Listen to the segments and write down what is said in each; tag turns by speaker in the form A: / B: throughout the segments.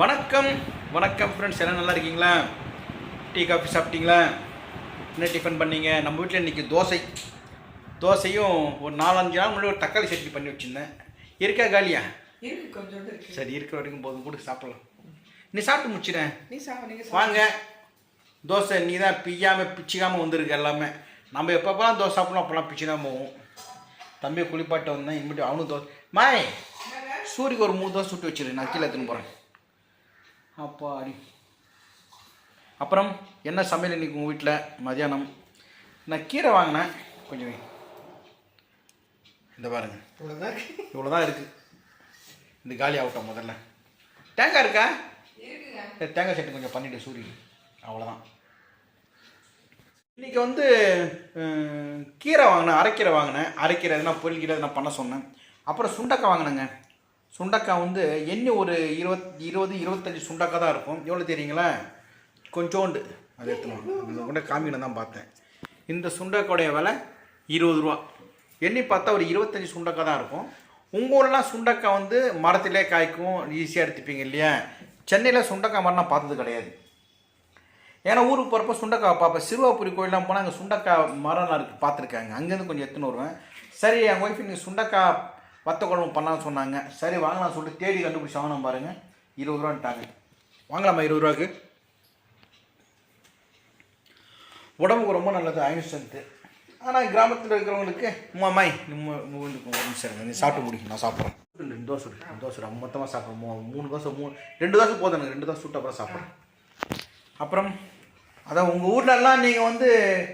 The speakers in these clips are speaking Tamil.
A: வணக்கம் வணக்கம் ஃப்ரெண்ட்ஸ் எல்லாம் நல்லா இருக்கீங்களா? டீ காஃபி சாப்பிட்டீங்களா? என்ன டிஃபன் பண்ணீங்க? நம்ம வீட்டில் இன்றைக்கி தோசை. தோசையும் ஒரு நாலஞ்சு நாள் முன்னாடி ஒரு தக்காளி சட்னி பண்ணி வச்சுருந்தேன். இருக்கா காலியா? சரி இருக்கிற வரைக்கும் போதும். கூட சாப்பிடலாம். நீ சாப்பிட்டு முடிச்சிடேன் வாங்க. தோசை நீ தான் பிய்யாமல் பிச்சிக்காமல் வந்திருக்கு எல்லாமே. நம்ம எப்பப்பெல்லாம் தோசை சாப்பிடணும் அப்போல்லாம் பிச்சு தான் போவோம். தம்பியை குளிப்பாட்ட வந்தேன். இனிமேட்டு அவனும் தோசை மாய் சூரிக்கு ஒரு மூணு தோசை சுட்டு வச்சிரு. நான் கீழே எடுத்துன்னு போகிறேன் அப்பா அடி அப்புறம் என்ன சமையல் இன்னைக்கு உங்கள் வீட்டில் மதியானம் நான் கீரை வாங்கினேன். கொஞ்சம். இந்த பாருங்க.
B: இவ்வளவுதான்? இருக்கு.
A: இவ்வளோ தான் இருக்குது இந்த காலி ஆகட்டும் முதல்ல. தேங்காய் இருக்கா? தேங்காய் சட்னி கொஞ்சம் பண்ணிவிடு சூரி அவ்வளோதான் இன்றைக்கி வந்து கீரை வாங்கினேன் அரைக்கீரை வாங்கினேன். அரைக்கீரை எதுனா பொரியல் கீரை எதுனா பண்ண சொன்னேன். அப்புறம் சுண்டக்காய் வாங்கினேங்க. சுண்டக்காய் வந்து எண்ணி ஒரு இருபத் இருபது இருபத்தஞ்சி சுண்டக்காய் தான் இருக்கும். எவ்வளோ தெரியுங்களா? கொஞ்சோண்டு. அது எடுத்துன்னு கூட காமிக்கணும் தான் பார்த்தேன். இந்த சுண்டக்காயோடைய விலை இருபது ரூபா. எண்ணி பார்த்தா ஒரு இருபத்தஞ்சி சுண்டக்காய் தான் இருக்கும். உங்கள் ஊர்லாம் சுண்டக்காய் வந்து மரத்திலே காய்க்கும் ஈஸியாக எடுத்துப்பீங்க இல்லையா? சென்னையில் சுண்டக்காய் மரம் நான் பார்த்தது கிடையாது. ஏன்னா ஊருக்கு போகிறப்ப சுண்டக்காய் பார்ப்பேன். சிறுவாபுரி கோயிலாம் போனால் அங்கே சுண்டக்காய் மரம்லாம் இருக்குது பார்த்துருக்காங்க. அங்கேருந்து கொஞ்சம் எடுத்துன்னு வருவேன். சரி என் ஒய்ஃப் நீங்கள் சுண்டக்காய் வத்த குழம்பு பண்ணலாம்னு சொன்னாங்க. சரி வாங்கலாம் சொல்லிட்டு தேடி கண்டுபிடிச்சி வாங்கினோம் பாருங்கள் இருபது ரூபான்ட்டாங்க வாங்கலாமா இருபது ரூபாய்க்கு உடம்புக்கு ரொம்ப நல்லது அயன் ஸ்ட்ரென்த்து ஆனால் கிராமத்தில் இருக்கிறவங்களுக்கு மாமாய் நம்ம நிமிஷம். நீ சாப்பிட்டு முடிக்கும் நான் சாப்பிட்றேன். ரெண்டு தோசை. ரெண்டு தோசை மொத்தமாக சாப்பிட்றேன். மூ- மூணு தோசை மூணு ரெண்டு தோசை போதும் எனக்கு. ரெண்டு தோசை சுட்டு அப்புறம் சாப்பிட்றேன். அப்புறம் அதான் உங்கள் ஊர்லெல்லாம் நீங்கள் வந்து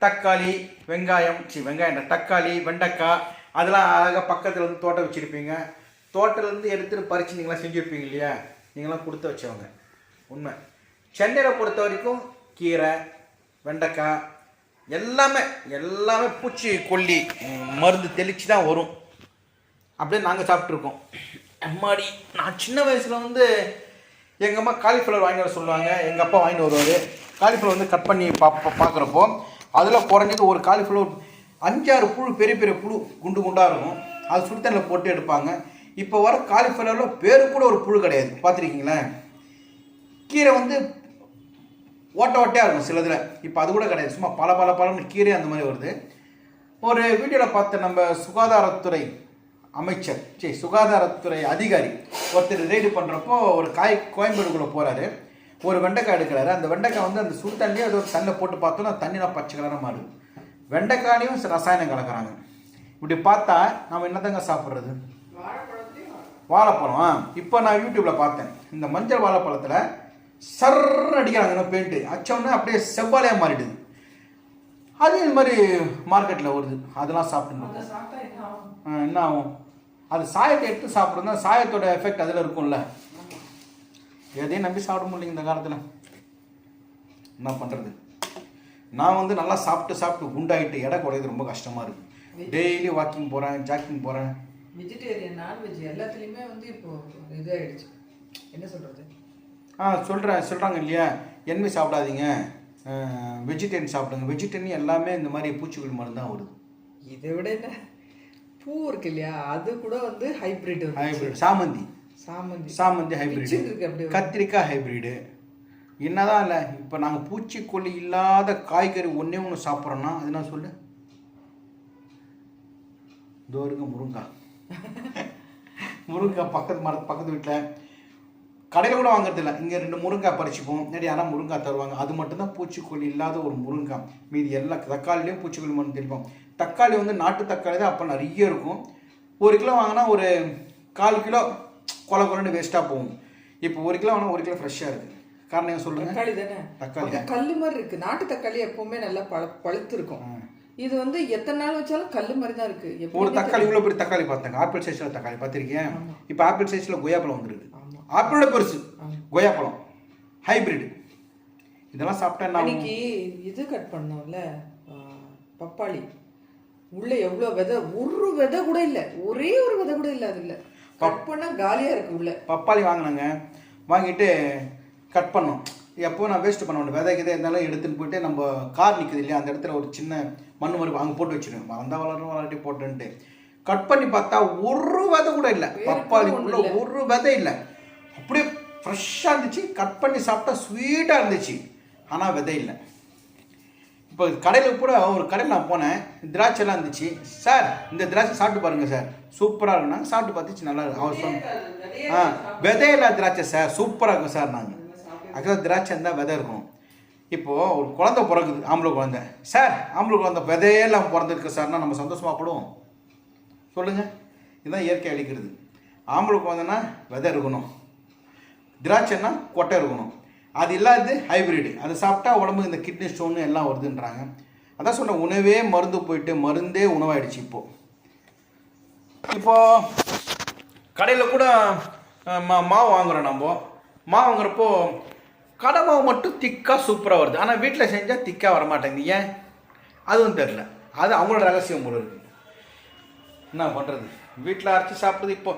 A: தக்காளி வெங்காயம் சி வெங்காயம் தக்காளி வெண்டைக்காய் அதெல்லாம் அழகாக பக்கத்தில் வந்து தோட்டம் வச்சுருப்பீங்க. தோட்டத்துலேருந்து எடுத்துகிட்டு பறித்து நீங்களாம் செஞ்சுருப்பீங்க இல்லையா? நீங்களாம் கொடுத்து வச்சவங்க. உண்மை. சென்னையில் பொறுத்த வரைக்கும் கீரை வெண்டைக்காய் எல்லாமே எல்லாமே பூச்சி கொல்லி மருந்து தெளித்து தான் வரும். அப்படியே நாங்கள் சாப்பிட்ருக்கோம் அம்மாடி நான் சின்ன வயசில் வந்து எங்கள் அம்மா காலிஃப்ளவர் வாங்கி வர சொல்லுவாங்க. எங்கள் அப்பா வாங்கிட்டு வருவார். காலிஃப்ளவர் வந்து கட் பண்ணி பா பார்க்குறப்போ அதில் குறைஞ்சது ஒரு காலிஃப்ளவர் அஞ்சாறு புழு பெரிய பெரிய புழு குண்டு குண்டாக இருக்கும். அது சுடுத்தண்ணில் போட்டு எடுப்பாங்க. இப்போ வர காலிஃப்ளவரில் பேரு கூட ஒரு புழு கிடையாது. பார்த்துருக்கீங்களேன் கீரை வந்து ஓட்ட ஓட்டையாக இருக்கும் சிலதில். இப்போ அது கூட கிடையாது. சும்மா பல பல பலன்னு கீரை அந்த மாதிரி வருது. ஒரு வீடியோவில் பார்த்த நம்ம சுகாதாரத்துறை அமைச்சர் சரி சுகாதாரத்துறை அதிகாரி ஒருத்தர் ரெய்டு பண்ணுறப்போ ஒரு காய் கோயம்பேடுக்குள்ளே போகிறாரு ஒரு வெண்டைக்காய் எடுக்கிறாரு. அந்த வெண்டைக்காய் வந்து அந்த சுடு தண்ணியை அது ஒரு தண்ணியில் போட்டு பார்த்தோன்னா தண்ணியில் பச்சை கலராக மாறுது வெண்டைக்காயும் ரசாயனம் கலக்கிறாங்க. இப்படி பார்த்தா நம்ம என்னதாங்க சாப்பிட்றது? வாழைப்பழம். இப்போ நான் யூடியூப்பில் பார்த்தேன். இந்த மஞ்சள் வாழைப்பழத்தில் சர்ன்னு அடிக்கிறாங்க இன்னும் பெயிண்ட்டு அச்சோடனே அப்படியே செவ்வாலையாக மாறிடுது. அது இந்த மாதிரி மார்க்கெட்டில் வருது. அதெல்லாம் சாப்பிட்டு
B: என்ன ஆகும்?
A: அது சாயத்தை எடுத்து சாப்பிட்றது சாயத்தோட எஃபெக்ட் அதில் இருக்கும்ல. எதையும் நம்பி சாப்பிட முடியல இந்த காலத்தில். என்ன பண்ணுறது நான் வந்து நல்லா சாப்பிட்டு சாப்பிட்டு குண்டாயிட்டு எடை குறையுது ரொம்ப கஷ்டமாக இருக்குது டெய்லி வாக்கிங் போகிறேன் ஜாக்கிங் போகிறேன்
B: வெஜிடேரியன் நான்வெஜ் எல்லாத்துலயுமே வந்து இப்போ இதாயிடுச்சு. என்ன சொல்றது?
A: ஆ சொல்கிறேன் சொல்கிறாங்க இல்லையா? என்வி சாப்பிடாதீங்க. வெஜிடேரியன் சாப்பிடுங்க. வெஜிடேரியன் எல்லாமே இந்த மாதிரி பூச்சிக்கொல்லி மருந்து தான் வருது.
B: இதை விட என்ன? பூ இருக்கு இல்லையா? அது கூட வந்து ஹைபிரிட்
A: ஹைபிரிட் சாமந்தி.
B: சாமந்தி.
A: சாமந்தி. ஹைபிரிட் கத்திரிக்காய் ஹைபிரிடு என்னதான் இல்லை இப்போ நாங்கள் பூச்சிக்கொல்லி இல்லாத காய்கறி ஒன்றே ஒன்று சாப்பிட்றோன்னா அது என்ன சொல்லு? இதோ இருக்க முருங்கா. முருங்கா பக்கத்து மர பக்கத்து வீட்டில் கடையில் கூட வாங்குறதில்ல இங்கே ரெண்டு முருங்காய் பறிச்சுப்போம். நேரடி யாராவது முருங்காய் தருவாங்க. அது மட்டும்தான் பூச்சிக்கொல்லி இல்லாத ஒரு முருங்காய் மீதி எல்லா தக்காளிலையும் பூச்சிக்கொல்லி மருந்து தெளிப்போம். தக்காளி வந்து நாட்டு தக்காளி தான் அப்போ நிறைய இருக்கும். ஒரு கிலோ வாங்கினா ஒரு கால் கிலோ கொலை கொலன்னு வேஸ்ட்டாக போகும். இப்போ ஒரு கிலோ வாங்கினா ஒரு கிலோ ஃப்ரெஷ்ஷாக இருக்குது காரணம் என்ன சொல்லுங்கள்
B: தக்காளி தானே?
A: தக்காளி
B: அது கல்லு மாதிரி இருக்கு. நாட்டு தக்காளி எப்பவுமே நல்லா பழ பழுத்து இருக்கும் இது வந்து எத்தனை நாள் வச்சாலும் கல்லு மாதிரி தான் இருக்கு.
A: ஒரு தக்காளி இவ்வளோ பெரிய தக்காளி பார்த்தேங்க. ஆப்பிள் சைஸில் தக்காளி பார்த்துருக்கேன் இப்போ ஆப்பிள் சைஸில் கொய்யாப்பழம் வந்துருக்கு. ஆப்பிளோட பெருசு. கொய்யாப்பழம் ஹைபிரிட் இதெல்லாம் சாப்பிட்டா?
B: அன்னைக்கு இது கட் பண்ணோம்ல பப்பாளி. உள்ள எவ்வளவு விதை? ஒரு விதை கூட இல்ல. ஒரே ஒரு விதை கூட இல்ல அதுல. கட் பண்ணா காலியா இருக்கு உள்ள.
A: பப்பாளி வாங்கினாங்க. வாங்கிட்டு கட் பண்ணோம் எப்போ நான் வேஸ்ட் பண்ண மாட்டேன் விதை கிதை இருந்தாலும் எடுத்துன்னு போயிட்டு நம்ம கார் நிற்குது இல்லையா? அந்த இடத்துல ஒரு சின்ன மண் மாதிரி அங்கே போட்டு வச்சிருவேன் வளர்ந்தா வளரும் வளர்ட்டி போட்டுன்ட்டு. கட் பண்ணி பார்த்தா ஒரு விதை கூட இல்லை. பப்பாளிக்குள்ள. ஒரு விதை இல்லை. அப்படியே ஃப்ரெஷ்ஷாக இருந்துச்சு. கட் பண்ணி சாப்பிட்டா ஸ்வீட்டாக இருந்துச்சு. ஆனால் விதை இல்லை. இப்போ கடையில் கூட ஒரு கடையில் நான் போனேன். திராட்சைலாம் இருந்துச்சு. சார் இந்த திராட்சை சாப்பிட்டு பாருங்க சார். சூப்பராக இருக்குன்னா சாப்பிட்டு பார்த்துச்சு நல்லா இருக்கு. அவர் சொன்ன ஆ விதையில்லா திராட்சை சார். சூப்பராக இருக்கும் சார் நாங்கள் ஆக்சுவலாக திராட்சை இருந்தால் விதை இருக்கும். இப்போது ஒரு குழந்தை பிறகுது ஆம்பளை குழந்தை. சார் ஆம்பளை குழந்தை விதையெல்லாம் பிறந்திருக்கு சார்னா நம்ம சந்தோஷமாக படுவோம். சொல்லுங்கள் இதுதான் இயற்கை அளிக்கிறது ஆம்பளை குழந்தைன்னா விதை இருக்கணும். திராட்சைன்னா கொட்டை இருக்கணும். அது இல்லாதது ஹைப்ரிடு அது சாப்பிட்டா உடம்புக்கு இந்த கிட்னி ஸ்டோன் எல்லாம் வருதுன்றாங்க. அதான் சொன்ன உணவே மருந்து போயிட்டு மருந்தே உணவாயிடுச்சு இப்போது இப்போது கடையில் கூட மா மாவு வாங்குகிறோம் நம்ம. மாவு வாங்குறப்போ கடை மாவு மட்டும் திக்காக சூப்பராக வருது. ஆனால் வீட்டில் செஞ்சால் திக்காக வர மாட்டேங்குது ஏன்? அதுவும் தெரில அது அவங்களோட ரகசியம் போல இருக்குது என்ன பண்ணுறது வீட்டில் அரைச்சி சாப்பிடுறது இப்போ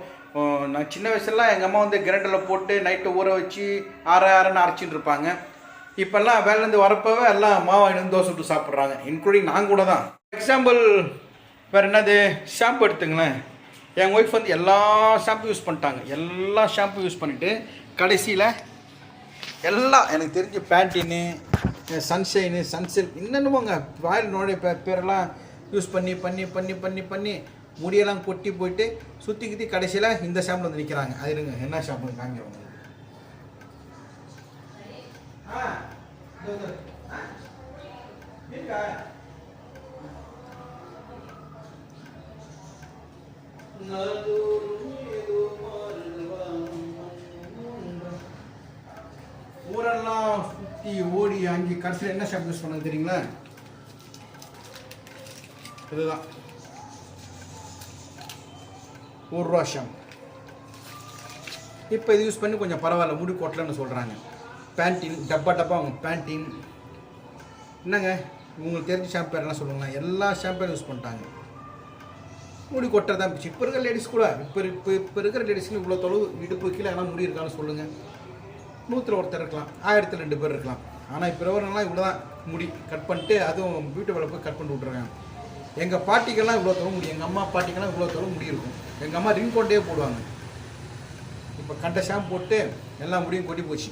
A: நான் சின்ன வயசுலாம் எங்கள் அம்மா வந்து கிரைண்டரில் போட்டு நைட்டு ஊற வச்சு அரை அரைன்னு அரைச்சிட்டு இருப்பாங்க. இப்போல்லாம் வேலைலேருந்து வரப்போவே எல்லாம் மாவு வாங்கிட்டு வந்து தோசை விட்டு சாப்பிட்றாங்க. இன்க்ளூடிங் நான் கூட தான். எக்ஸாம்பிள் வேறு என்னது? ஷாம்பு எடுத்துங்களேன். என் ஒய்ஃப் வந்து எல்லா ஷாம்பு யூஸ் பண்ணிட்டாங்க. எல்லா ஷாம்பு யூஸ் பண்ணிவிட்டு கடைசியில் எல்லாம் எனக்கு தெரிஞ்ச பேண்டின்னு சன்ஷைனு சன்சில்க் என்னென்னமோங்க வாயில் நோடைய பேரெல்லாம் யூஸ் பண்ணி பண்ணி பண்ணி பண்ணி பண்ணி முடியெல்லாம் கொட்டி போயிட்டு சுற்றி கித்தி கடைசியில் இந்த ஷாம்பில் வந்து நிற்கிறாங்க அது இருங்க என்ன ஷாம்பு காமிக்கிறோம் No. ஓடி அங்கே கடைசியில் என்ன ஷாம்பு யூஸ் பண்ணது தெரியுங்களா? இதுதான். ஒரு ரூபா ஷாம்பு இப்போ இது யூஸ் பண்ணி கொஞ்சம் பரவாயில்ல முடி கொட்டலன்னு சொல்கிறாங்க பேண்டின் டப்பா டப்பா அவங்க பேண்டின் என்னங்க? உங்களுக்கு தெரிஞ்ச ஷாம்பு பேர்லாம் சொல்லுங்களேன்? எல்லா ஷாம்பையும் யூஸ் பண்ணிட்டாங்க. முடி கொட்டை தான் இப்போ இருக்கிற லேடிஸ் கூட இப்போ இப்போ இப்போ இருக்கிற லேடிஸ்க்கு இவ்வளோ தொலைவு இடுப்பு கீழே எல்லாம் முடி இருக்கான்னு சொல்லுங்கள் நூற்றில் ஒருத்தர் இருக்கலாம் ஆயிரத்தில் ரெண்டு பேர் இருக்கலாம். ஆனால் இப்போ இவ்வளோ தான் முடி கட் பண்ணிட்டு அதுவும் பியூட்டி வேலை போய் கட் பண்ணி விட்ருக்காங்க எங்கள் பாட்டிக்கெல்லாம் இவ்வளோ தூரம் முடி எங்கள் அம்மா பாட்டிக்கெல்லாம் இவ்வளோ தூரம் முடி இருக்கும். எங்கள் அம்மா ரிங் கொண்டே போடுவாங்க. இப்போ கண்ட ஷாம்பு போட்டு எல்லா முடியும் கொட்டி போச்சு.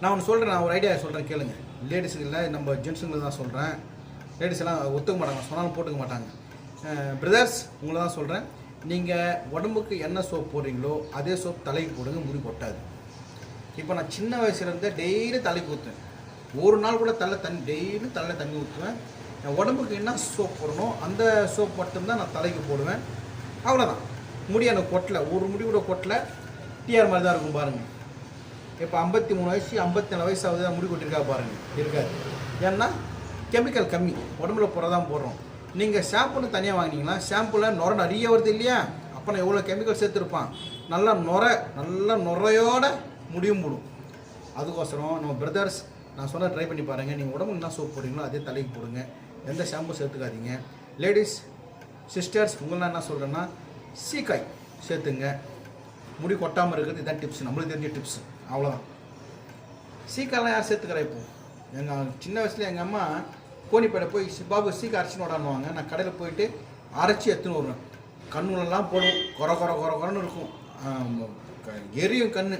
A: நான் ஒன்று சொல்கிறேன் நான் ஒரு ஐடியா சொல்கிறேன் கேளுங்க. லேடிஸுக்கு இல்லை நம்ம ஜென்ஸுங்களுக்கு தான் சொல்கிறேன் லேடிஸ் எல்லாம் ஒத்துக்க மாட்டாங்க சொன்னாலும் போட்டுக்க மாட்டாங்க. பிரதர்ஸ் உங்களை தான் சொல்கிறேன் நீங்கள் உடம்புக்கு என்ன சோப் போடுறீங்களோ அதே சோப் தலைக்கு போடுங்க முடி கொட்டாது. இப்போ நான் சின்ன வயசுலேருந்தே டெய்லி தலைக்கு ஊற்றுவேன் ஒரு நாள் கூட தலை தண்ணி டெய்லி தலை தண்ணி ஊற்றுவேன் என் உடம்புக்கு என்ன சோப் போடணும் அந்த சோப் மட்டும்தான் நான் தலைக்கு போடுவேன். அவ்வளோதான் முடி எனக்கு கொட்டலை. ஒரு முடி கூட கொட்டலை. டிஆர் மாதிரி தான் இருக்கும் பாருங்கள் இப்போ ஐம்பத்தி மூணு வயசு ஐம்பத்தி நாலு வயசு ஆகுது முடி கொட்டிருக்கா பாருங்கள் இருக்காது. ஏன்னா கெமிக்கல் கம்மி. உடம்புல போகிறதான் போடுறோம். நீங்கள் ஷாம்புன்னு தனியாக வாங்கினீங்கன்னா ஷாம்புவில் நுர நிறைய வருது இல்லையா? அப்போ நான் எவ்வளோ கெமிக்கல் சேர்த்துருப்பான்? நல்லா நுர நல்லா நுரையோட முடியும் போடும். அதுக்கோசரம் நம்ம பிரதர்ஸ் நான் சொன்ன ட்ரை பண்ணி பாருங்கள் நீங்கள் உடம்புக்கு என்ன சோப் போடுறீங்களோ அதே தலைக்கு போடுங்க. எந்த ஷாம்பு சேர்த்துக்காதீங்க. லேடிஸ் சிஸ்டர்ஸ் உங்களாம் என்ன சொல்கிறேன்னா சீக்காய் சேர்த்துங்க. முடி கொட்டாமல் இருக்கிறது இதான் டிப்ஸ் நம்மளுக்கு தெரிஞ்ச டிப்ஸ் அவ்வளோதான் சீக்காயெலாம் யார் சேர்த்துக்கிறா இப்போ? எங்கள் சின்ன வயசில் எங்கள் அம்மா கோணிப்பேடை போய் "சி- பாபு சீக்கா அரைச்சின்னு விடான்னுவாங்க நான் கடையில் போயிட்டு அரைச்சி எடுத்துன்னு வருவேன். கண்ணுலெல்லாம் போடும். கொர கொர கொர கொரன்னு இருக்கும். எரியும் கண்ணு.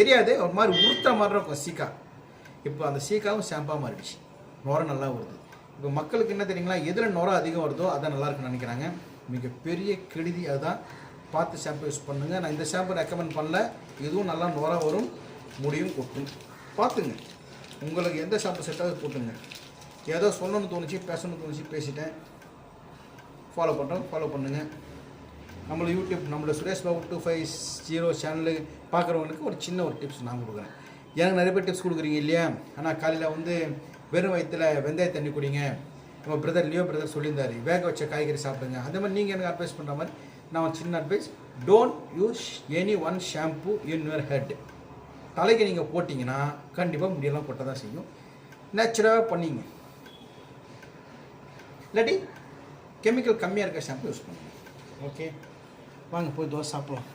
A: எரியாது ஒரு மாதிரி உருத்துற மாதிரி இருக்கும் சீக்கா. இப்போ அந்த சீக்காவும் ஷாம்பாக மாறிடுச்சு. நுர நல்லா வருது. இப்போ மக்களுக்கு என்ன தெரியுங்களா? எதில் நுர அதிகம் வருதோ அதான் நல்லா இருக்குன்னு நினைக்கிறாங்க. மிகப்பெரிய கெடுதி அதுதான். பார்த்து ஷாம்பு யூஸ் பண்ணுங்கள் நான் இந்த ஷாம்பு ரெக்கமெண்ட் பண்ணல. இதுவும் நல்லா நுர வரும் முடியும் கொட்டும் பார்த்துங்க. உங்களுக்கு எந்த ஷாம்பு செட்டாவது போட்டுங்க. ஏதோ சொல்லணும்னு தோணுச்சு பேசணும்னு தோணுச்சு பேசிட்டேன். ஃபாலோ பண்ணுறோம் ஃபாலோ பண்ணுங்கள் நம்மளோட யூடியூப் நம்மளோட Suresh Babu two five zero channel பார்க்குறவங்களுக்கு ஒரு சின்ன ஒரு டிப்ஸ் நான் கொடுக்குறேன். எனக்கு நிறைய பேர் டிப்ஸ் கொடுக்குறீங்க இல்லையா? ஆனால் காலையில் வந்து வெறும் வயிற்றில் வெந்தய தண்ணி குடிங்க. நம்ம பிரதர் லியோ பிரதர் சொல்லியிருந்தார் வேக வச்ச காய்கறி சாப்பிடுங்க. அதே மாதிரி நீங்கள் எனக்கு அட்வைஸ் பண்ணுற மாதிரி நான் ஒரு சின்ன advice don't use any one shampoo in your head தலைக்கு நீங்கள் போட்டிங்கன்னா கண்டிப்பாக முடியெல்லாம் கொட்ட தான் செய்யும் நேச்சுரலாக பண்ணிங்க. இல்லாட்டி கெமிக்கல் கம்மியாக இருக்க ஷாம்பு யூஸ் பண்ணுங்க. ஓகே வாங்க போய் தோசை சாப்பிடலாம்